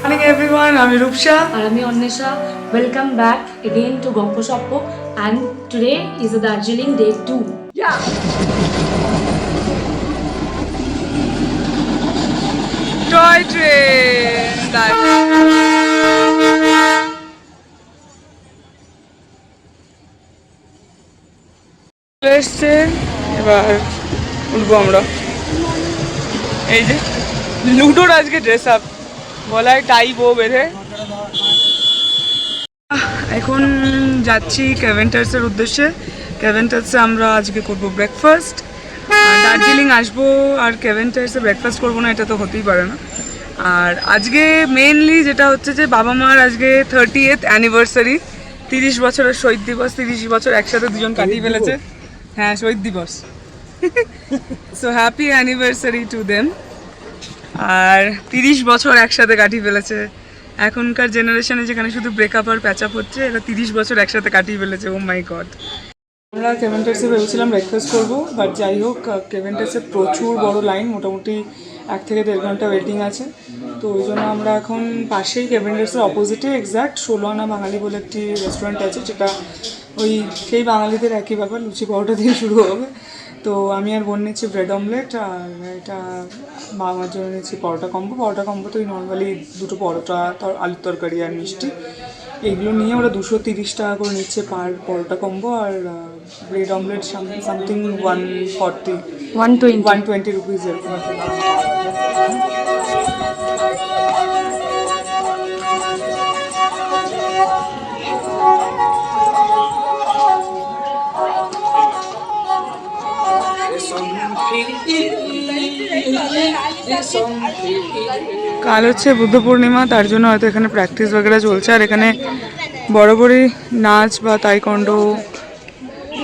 Morning everyone আমি রূপসা আর আমি Anwesha welcome back again to Goppo Soppo and today is a Darjeeling day two toy train এসছে এবার উঠবো আমরা। এই যে লুডোর আজকে ড্রেস আপ গলায় টাই বো বেঁধে। এখন যাচ্ছি ক্যাভেন্টার্সের উদ্দেশ্যে। ক্যাভেন্টার্সে আমরা আজকে করব ব্রেকফাস্ট দার্জিলিং আসব আর ক্যাভেন্টার্সে ব্রেকফাস্ট করব না এটা তো হতেই পারে না। আর আজকে মেনলি যেটা হচ্ছে যে বাবা মার আজকে থার্টি এথ অ্যানিভার্সারি তিরিশ বছরের শহীদ দিবস তিরিশ বছর একসাথে দুজন কাটিয়ে ফেলেছে। হ্যাঁ শহীদ দিবস। So happy anniversary to them আর তিরিশ বছর একসাথে কাটিয়ে ফেলেছে। এখনকার জেনারেশনে যেখানে শুধু ব্রেকআপ আর প্যাচ আপ হচ্ছে, এরা তিরিশ বছর একসাথে কাটিয়ে ফেলেছে। ও মাই গড আমরা কেভেন্টার্সে ভেবেছিলাম ব্রেকফাস্ট করব বাট যাই হোক কেভেন্টার্সে প্রচুর বড় লাইন মোটামুটি এক থেকে দেড় ঘণ্টা ওয়েটিং আছে। তো ওই জন্য আমরা এখন পাশেই কেভেন্টার্সের অপোজিটে এক্স্যাক্ট ষোলো আনা বাঙালি বলে একটি রেস্টুরেন্ট আছে, যেটা ওই সেই বাঙালিদের একই ব্যাপার, লুচি পাউডার দিয়ে শুরু হবে। তো আমি আর বোন নিচ্ছি ব্রেড অমলেট আর এটা বাবার জন্য নিচ্ছি পরোটা কম্বো পরোটা কম্বো তো ওই নর্মালি দুটো পরোটা আলুর তরকারি আর মিষ্টি। এগুলো নিয়ে ওরা দুশো তিরিশ টাকা করে নিচ্ছে পার পরোটা কম্বো আর bread omelette something one forty one twenty one twenty rupees কাল হচ্ছে বুদ্ধ পূর্ণিমা, তার জন্য হয়তো এখানে প্র্যাকটিস বগেরা চলছে, আর এখানে বড় বড় নাচ বা তাইকন্ড,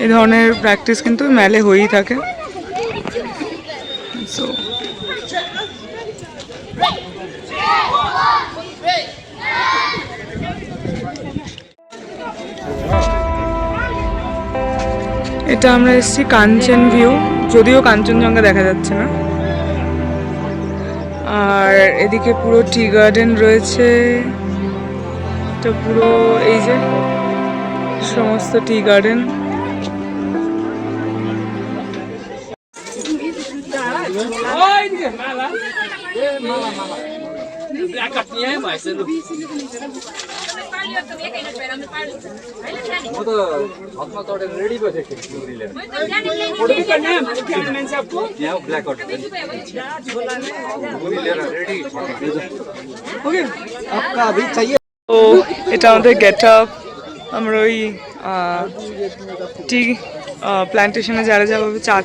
এ ধরনের প্র্যাকটিস কিন্তু মেলে হয়েই থাকে। সো এটা আমরা এসেছি কাঞ্চন ভিউ যদিও কাঞ্চনজঙ্ঘা দেখা যাচ্ছে না। আর এদিকে পুরো টি গার্ডেন রয়েছে। এটা পুরো এই যে সমস্ত টি গার্ডেন। ও এটা আমাদের গেট আপ আমরা ওই টি প্ল্যান্টেশনে যারা যাভাবে চা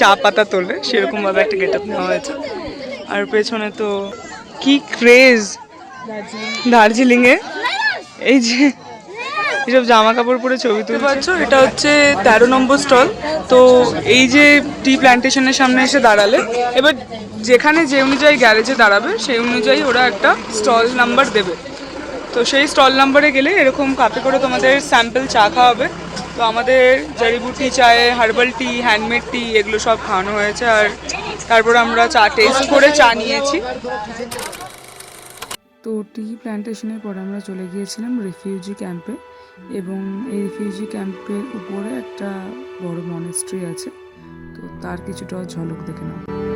চা পাতা তোলে সেরকমভাবে একটা গেট আপ নেওয়া হয়েছে। আর পেছনে তো কি ক্রেজ দার্জিলিংয়ে এই যে এসব জামা কাপড় পরে ছবি তুলতে পারছ এটা হচ্ছে তেরো নম্বর স্টল। তো এই যে টি প্ল্যান্টেশনের সামনে এসে দাঁড়ালে এবার যেখানে যে অনুযায়ী গ্যারেজে দাঁড়াবে সেই অনুযায়ী ওরা একটা স্টল নাম্বার দেবে। তো সেই স্টল নাম্বারে গেলে এরকম কাপে করে তোমাদের স্যাম্পল চা খাওয়াবে। তো আমাদের জড়িবুটি চায়ে হার্বাল টি হ্যান্ডমেড টি এগুলো সব খাওয়ানো হয়েছে। আর তারপর আমরা চা টেস্ট করে চা নিয়েছি। তো টি প্ল্যান্টেশনের পরে আমরা চলে গিয়েছিলাম রিফিউজি ক্যাম্পে এবং এই রিফিউজি ক্যাম্পের উপরে একটা বড় মনেস্ট্রি আছে। তো তার কিছুটা ঝলক দেখে নাও।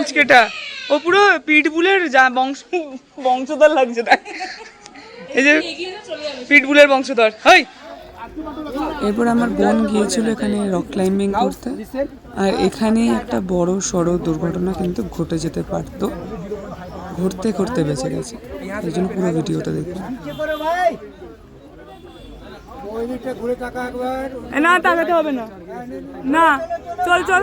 পুচকেটা ও পুরো পিটবুলের যা বংশ বংশধর লাগছে তাই এই যে পিটবুলের বংশধর। হই! এরপর আমার বোন গিয়েছিল এখানে রক ক্লাইম্বিং করতে। আর এখানে একটা বড় সড়ো দুর্ঘটনা কিন্তু ঘটে যেতে পারতো। ঘুরতে ঘুরতে বেঁচে গেছে। এই জন্য পুরো ভিডিওটা দেখুন। ঘুরে টাকা একবার না তাকাতে হবে না। না চল চল।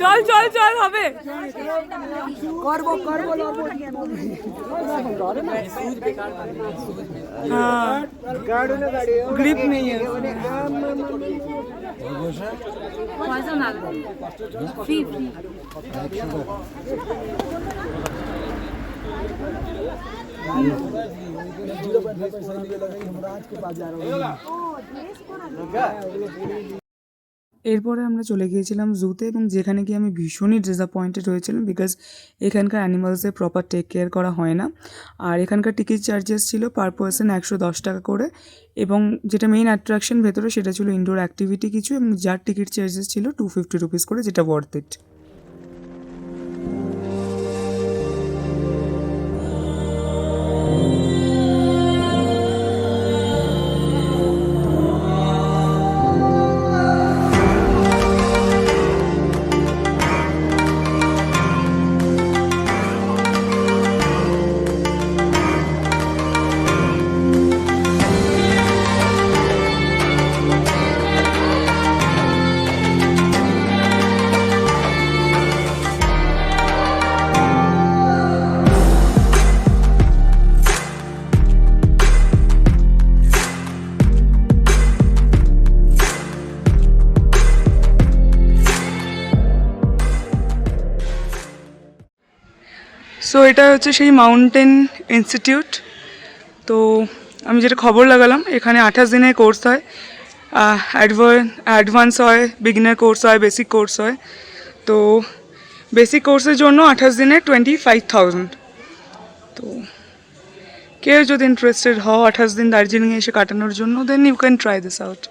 চল চল চল হবে করবো করবো हाँ গাড়ি না গাড়ি ग्रिप नहीं है পয়সা না ফ্রি ফ্রি এরপরে আমরা চলে গিয়েছিলাম জুতে এবং যেখানে গিয়ে আমি ভীষণই ডিসঅ্যাপয়েন্টেড হয়েছিলাম বিকজ এখানকার অ্যানিমালসের প্রপার টেক কেয়ার করা হয় না। আর এখানকার টিকিট চার্জেস ছিল পার পার্সন একশো দশ টাকা করে এবং যেটা মেইন অ্যাট্রাকশন ভেতরে সেটা ছিল ইনডোর অ্যাক্টিভিটি কিছু এবং যার টিকিট চার্জেস ছিল টু ফিফটি রুপিস করে যেটা ওয়ার্থ ইট সো এটা হচ্ছে সেই মাউন্টেন ইনস্টিটিউট তো আমি যেটা খবর লাগালাম, এখানে আঠাশ দিনের কোর্স হয়। অ্যাডভান্স হয় বিগিনার কোর্স হয় বেসিক কোর্স হয়। তো বেসিক কোর্সের জন্য আঠাশ দিনে টোয়েন্টি ফাইভ থাউজেন্ড তো কেউ যদি ইন্টারেস্টেড হও আঠাশ দিন দার্জিলিংয়ে এসে কাটানোর জন্য then you can try this out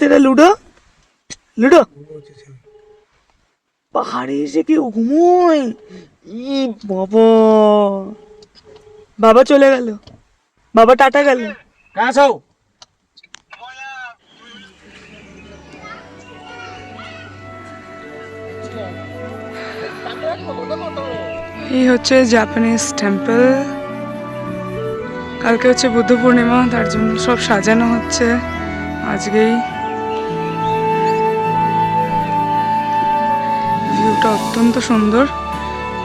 তেরা লুডো? লুডো? পাহাড়ে এসে কেউ ঘুমোয়? ই বাবা। বাবা চলে গেল। বাবা টাটা গেল। কাছাও এই হচ্ছে জাপানিজ টেম্পল কালকে হচ্ছে বুদ্ধ পূর্ণিমা তার জন্য সব সাজানো হচ্ছে। আজকেই ভিউটা অত্যন্ত সুন্দর।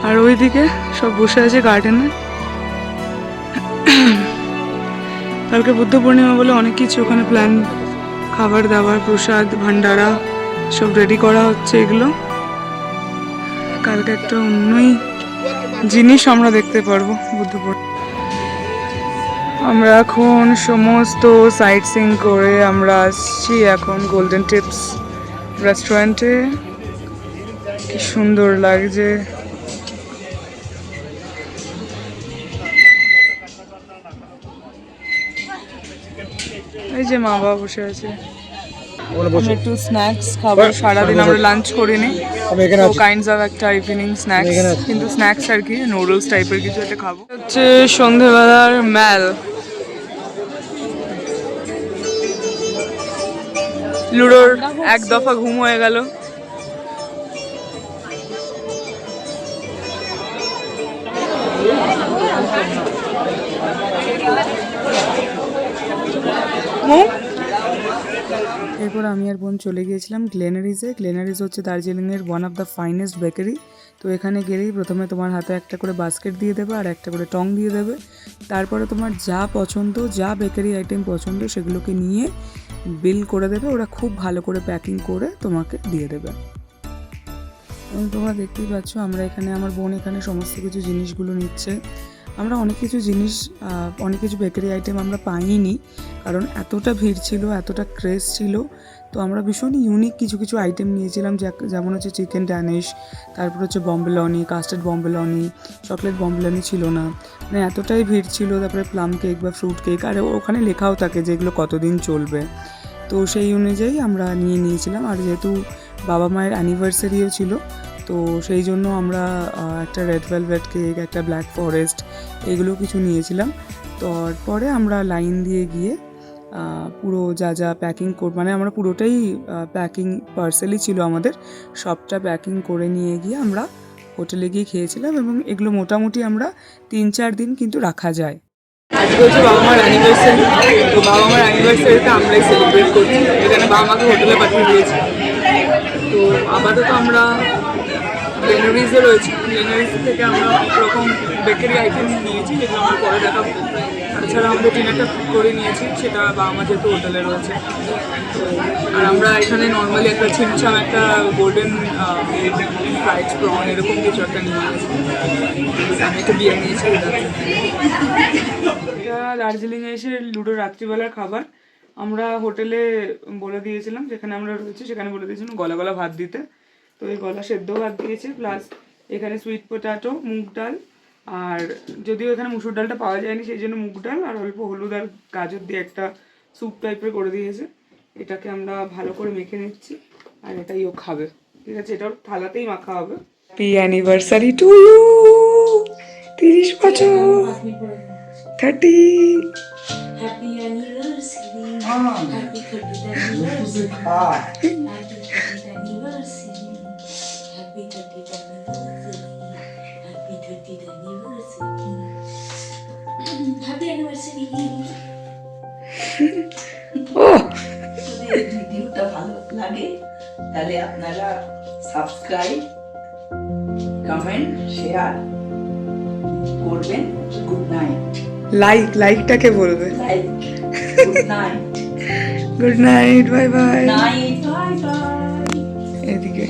আর ওইদিকে সব বসে আছে গার্ডেনে কালকে বুদ্ধ পূর্ণিমা বলে অনেক কিছু ওখানে প্ল্যান খাবার দাবার, প্রসাদ, ভান্ডারা সব রেডি করা হচ্ছে এগুলো। কালকে একটা অন্যই জিনিস আমরা দেখতে পারব বুদ্ধপুর আমরা এখন সমস্ত সাইট সিং করে আমরা আসছি এখন গোল্ডেন টিপস রেস্টুরেন্টে কি সুন্দর লাগছে। এই যে মা বাবা বসে আছে। একটু স্ন্যাক্স খাব। সারাদিন আমরা লাঞ্চ করিনি। তো কাইন্ডস অফ একটা ইভিনিং স্ন্যাক্স কিন্তু স্ন্যাক্স আর কি নুডলস টাইপের কিছু একটা খাব। হচ্ছে সন্ধেবেলার ম্যাল লুডোর এক দফা ঘুম হয়ে গেল। এরপর আমি আর বোন চলে গিয়েছিলাম গ্লেনারিজে। গ্লেনারিজ হচ্ছে দার্জিলিংয়ের one of the finest bakery তো এখানে গেলেই প্রথমে তোমার হাতে একটা করে বাস্কেট দিয়ে দেবে আর একটা করে টং দিয়ে দেবে। তারপরে তোমার যা পছন্দ, যা বেকারি আইটেম পছন্দ সেগুলোকে নিয়ে বিল করে দেবে। ওরা খুব ভালো করে প্যাকিং করে তোমাকে দিয়ে দেবে। তোমরা দেখতেই পাচ্ছ, আমরা এখানে, আমার বোন এখানে সমস্ত কিছু জিনিসগুলো নিচ্ছে। আমরা অনেক কিছু জিনিস অনেক কিছু বেকারি আইটেম আমরা পাইনি, কারণ এতটা ভিড় ছিল, এতটা ক্রেজ ছিল। তো আমরা ভীষণ ইউনিক কিছু কিছু আইটেম নিয়েছিলাম যেমন হচ্ছে চিকেন ড্যানিশ তারপর হচ্ছে বম্বেলনি কাস্টার্ড বম্বেলনি চকলেট বম্বেলনি ছিল না। মানে এতটাই ভিড় ছিল, তারপরে প্লাম কেক বা ফ্রুট কেক আর ওখানে লেখাও থাকে যে এগুলো কতদিন চলবে। তো সেই অনুযায়ী আমরা নিয়ে নিয়েছিলাম, আর যেহেতু বাবা মায়ের অ্যানিভার্সারিও ছিল তো সেই জন্য আমরা একটা রেড ভেলভেট কেক একটা ব্ল্যাক ফরেস্ট এগুলো কিছু নিয়েছিলাম। তারপরে আমরা লাইন দিয়ে গিয়ে পুরো যা যা প্যাকিং কর মানে আমরা পুরোটাই প্যাকিং পার্সেলই ছিল আমাদের। সবটা প্যাকিং করে নিয়ে গিয়ে আমরা হোটেলে গিয়ে খেয়েছিলাম এবং এগুলো মোটামুটি আমরা তিন চার দিন কিন্তু রাখা যায়। আজকে বাবা মার অ্যানিভার্সারি তো বাবা মার অ্যানিভার্সারিটা আমরাই সেলিব্রেট করছি। এখানে বাবা মাকে হোটেলে পাঠিয়ে দিয়েছি। তো আপাতত আমরা গ্লেনারিজে রয়েছে। গ্লেনারিজ থেকে আমরা অনেক রকম বেকারি আইটেম নিয়েছি, যেগুলো আমরা পরে দেখাবো। তাছাড়া আমাদের ডিনারটা কুক করে নিয়েছি, সেটা বা মা যেহেতু হোটেলে রয়েছে। আর আমরা এখানে নর্মালি একটা ছিমছাম, একটা গোল্ডেন ফ্রাইড প্রন এরকম কিছু একটা নিয়ে নিয়েছি আমি একটা বিয়ে নিয়েছি, এটা দার্জিলিংয়ে এসে লুডো রাত্রিবেলার খাবার। আমরা হোটেলে বলে দিয়েছিলাম, যেখানে আমরা রয়েছি, সেখানে বলে দিয়েছিলাম গলা গলা ভাত দিতে। তো এই গলা সেদ্ধ ভাত দিয়েছে প্লাস এখানে সুইট পোটাটো মুগ ডাল আর যদিও এখানে মুসুর ডালটা পাওয়া যায়নি সেই জন্য মুগ ডাল আর অল্প হলুদ আর গাজর দিয়ে একটা স্যুপ টাইপের করে দিয়েছে। এটাকে আমরা ভালো করে মেখে নিচ্ছি আর এটাই ও খাবে। ঠিক আছে এটা থালাতেই মাখা হবে। হ্যাপি অ্যানিভার্সারি টু ইউ তিরিশ বছর। Thirty happy anniversary happy thirty ও। যদি এই ভিডিওটা ভালো লাগে তাহলে আপনারা সাবস্ক্রাইব কমেন্ট শেয়ার করবেন গুড নাইট লাইক লাইকটাকে বলবে। Like good night good night bye bye night bye bye এদিকে।